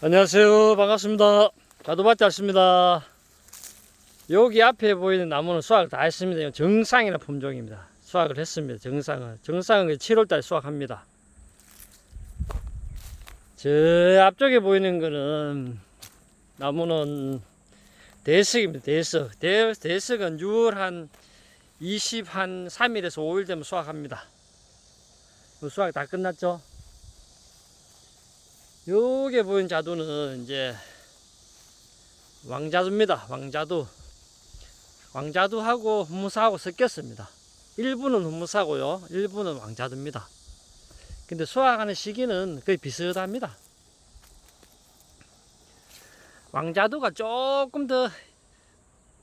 안녕하세요. 반갑습니다. 자두밭 왔습니다. 여기 앞에 보이는 나무는 수확을 다 했습니다. 정상이라는 품종입니다. 수확을 했습니다. 정상은. 정상은 7월달에 수확합니다. 저 앞쪽에 보이는 거는 나무는 대석입니다. 대석. 대, 대석은 6월 한 20, 한 3일에서 5일 되면 수확합니다. 뭐 수확 다 끝났죠? 요게 보이는 자두는 이제 왕자두입니다. 왕자두. 왕자두하고 훈무사하고 섞였습니다. 일부는 훈무사고요. 일부는 왕자두입니다. 근데 수확하는 시기는 거의 비슷합니다. 왕자두가 조금 더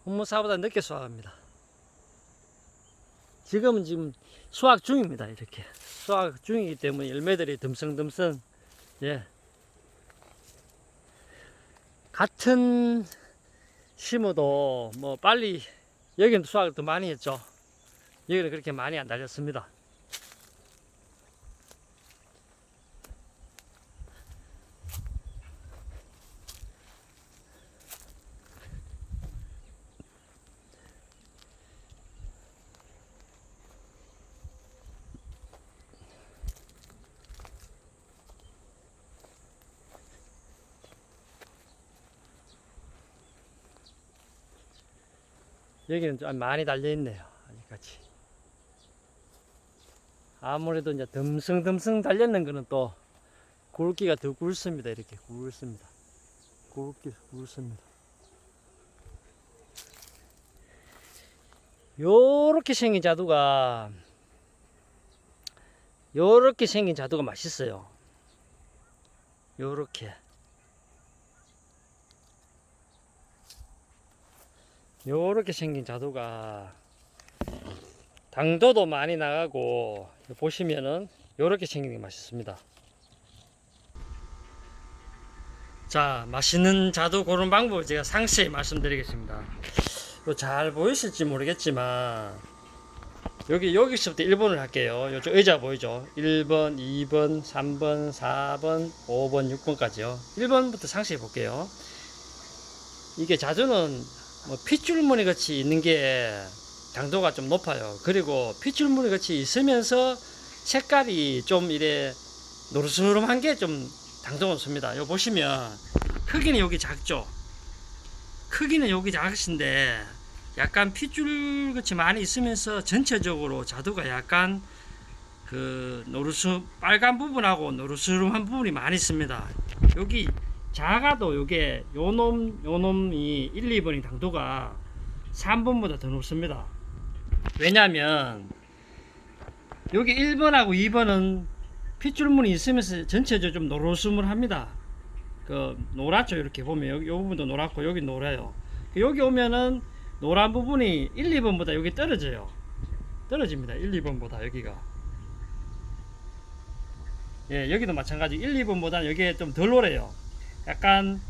훈무사보다 늦게 수확합니다. 지금은 지금 수확 중입니다. 이렇게 수확 중이기 때문에 열매들이 듬성듬성 예 같은 심어도 뭐 빨리 여기는 수확을 더 많이 했죠. 여기는 그렇게 많이 안 달렸습니다. 여기는 좀 많이 달려 있네요. 아직까지. 아무래도 이제 듬성듬성 달렸는 거는 또 굵기가 더 굵습니다. 이렇게 굵습니다. 굵기 굵습니다. 요렇게 생긴 자두가 요렇게 생긴 자두가 맛있어요. 요렇게 요렇게 생긴 자두가 당도도 많이 나가고 보시면은 요렇게 생긴 게 맛있습니다. 자, 맛있는 자두 고르는 방법을 제가 상세히 말씀드리겠습니다. 잘 보이실지 모르겠지만 여기 여기서부터 1번을 할게요. 요쪽 의자 보이죠? 1번, 2번, 3번, 4번, 5번, 6번까지요. 1번부터 상세히 볼게요. 이게 자두는 뭐 핏줄무늬 같이 있는 게 당도가 좀 높아요. 그리고 핏줄무늬 같이 있으면서 색깔이 좀 이래 노르스름한 게 좀 당도가 높습니다. 요 보시면 크기는 여기 작죠. 크기는 여기 작으신데 약간 핏줄 같이 많이 있으면서 전체적으로 자두가 약간 그 노르스 빨간 부분하고 노르스름한 부분이 많이 있습니다. 여기 작아도 요게 요놈 요놈이 1, 2번이 당도가 3번보다 더 높습니다. 왜냐면 여기 1번하고 2번은 핏줄무늬 있으면서 전체적으로 좀 노르스물합니다. 그 노랗죠 이렇게 보면 여기 요 부분도 노랗고 여기 노래요. 여기 오면은 노란 부분이 1, 2번보다 여기 떨어져요. 떨어집니다. 1, 2번보다 여기가. 예, 여기도 마찬가지. 1, 2번보다 여기에 좀 덜 노래요. 약간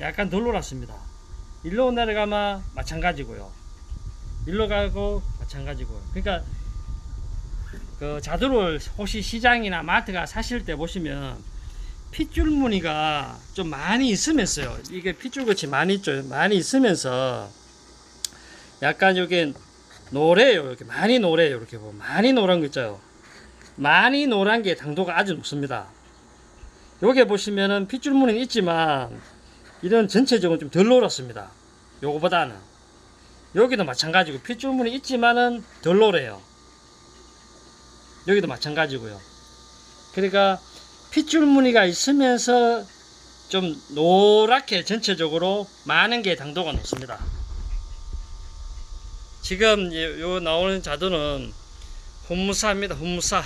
약간 덜 놀았습니다. 일로 내려가면 마찬가지고요. 일로 가고 마찬가지고요. 그러니까 그 자두를 혹시 시장이나 마트가 사실 때 보시면 핏줄 무늬가 좀 많이 있으면서요. 이게 핏줄 같이 많이 있죠. 많이 있으면서 약간 여기 노래요. 이렇게 많이 노래요. 이렇게 보면 많이 노란 거 있죠. 많이 노란 게 당도가 아주 높습니다. 여기 보시면은 핏줄무늬는 있지만 이런 전체적으로 좀 덜 노랗습니다. 요거보다는 여기도 마찬가지고 핏줄무늬 있지만은 덜 노래요. 여기도 마찬가지고요. 그러니까 핏줄무늬가 있으면서 좀 노랗게 전체적으로 많은 게 당도가 높습니다. 지금 요 나오는 자두는 훈무사입니다. 훈무사.